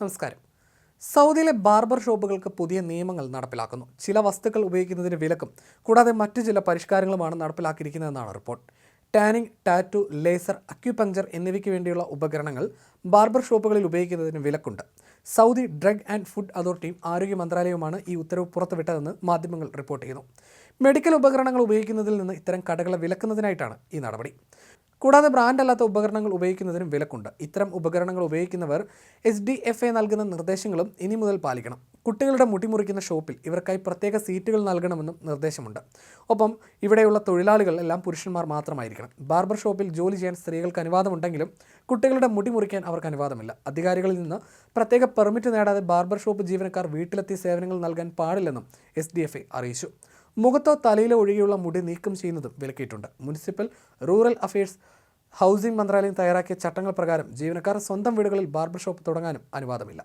നമസ്കാരം. സൗദിയിലെ ബാർബർ ഷോപ്പുകൾക്ക് പുതിയ നിയമങ്ങൾ നടപ്പിലാക്കുന്നു. ചില വസ്തുക്കൾ ഉപയോഗിക്കുന്നതിന് വിലക്കും കൂടാതെ മറ്റു ചില പരിഷ്കാരങ്ങളുമാണ് നടപ്പിലാക്കിയിരിക്കുന്നതെന്നാണ് report. Tanning tattoo laser acupuncture എന്നിവയ്ക്ക് വേണ്ടിയുള്ള ഉപകരണങ്ങൾ ബാർബർ ഷോപ്പുകളിൽ ഉപയോഗിക്കുന്നതിന് വിലക്കുണ്ട്. സൗദി ഡ്രഗ് ആൻഡ് ഫുഡ് അതോറിറ്റിയും ആരോഗ്യ മന്ത്രാലയവുമാണ് ഈ ഉത്തരവ് പുറത്തുവിട്ടതെന്ന് മാധ്യമങ്ങൾ റിപ്പോർട്ട് ചെയ്യുന്നു. മെഡിക്കൽ ഉപകരണങ്ങൾ ഉപയോഗിക്കുന്നതിൽ നിന്ന് ഇത്തരം കടകളെ വിലക്കുന്നതിനായിട്ടാണ് ഈ നടപടി. കൂടാതെ ബ്രാൻഡ് അല്ലാത്ത ഉപകരണങ്ങൾ ഉപയോഗിക്കുന്നതിനും വിലക്കുണ്ട്. ഇത്തരം ഉപകരണങ്ങൾ ഉപയോഗിക്കുന്നവർ എസ് ഡി എഫ് എ നൽകുന്ന നിർദ്ദേശങ്ങളും ഇനി മുതൽ പാലിക്കണം. കുട്ടികളുടെ മുടിമുറിക്കുന്ന ഷോപ്പിൽ ഇവർക്കായി പ്രത്യേക സീറ്റുകൾ നൽകണമെന്നും നിർദ്ദേശമുണ്ട്. ഒപ്പം ഇവിടെയുള്ള തൊഴിലാളികൾ എല്ലാം പുരുഷന്മാർ മാത്രമായിരിക്കണം. ബാർബർ ഷോപ്പിൽ ജോലി ചെയ്യാൻ സ്ത്രീകൾക്ക് അനുവാദമുണ്ടെങ്കിലും കുട്ടികളുടെ മുടി മുറിക്കാൻ അവർക്ക് അനുവാദമില്ല. അധികാരികളിൽ നിന്ന് പ്രത്യേക പെർമിറ്റ് നേടാതെ ബാർബർ ഷോപ്പ് ജീവനക്കാർ വീട്ടിലെത്തി സേവനങ്ങൾ നൽകാൻ പാടില്ലെന്നും എസ് ഡി എഫ് എ അറിയിച്ചു. മുഖത്തോ തലയിലോ ഒഴികെയുള്ള മുടി നീക്കം ചെയ്യുന്നതും വിലക്കിയിട്ടുണ്ട്. മുനിസിപ്പൽ റൂറൽ അഫയേഴ്സ് ഹൗസിംഗ് മന്ത്രാലയം തയ്യാറാക്കിയ ചട്ടങ്ങൾ പ്രകാരം ജീവനക്കാർ സ്വന്തം വീടുകളിൽ ബാർബർ ഷോപ്പ് തുടങ്ങാനും അനുവാദമില്ല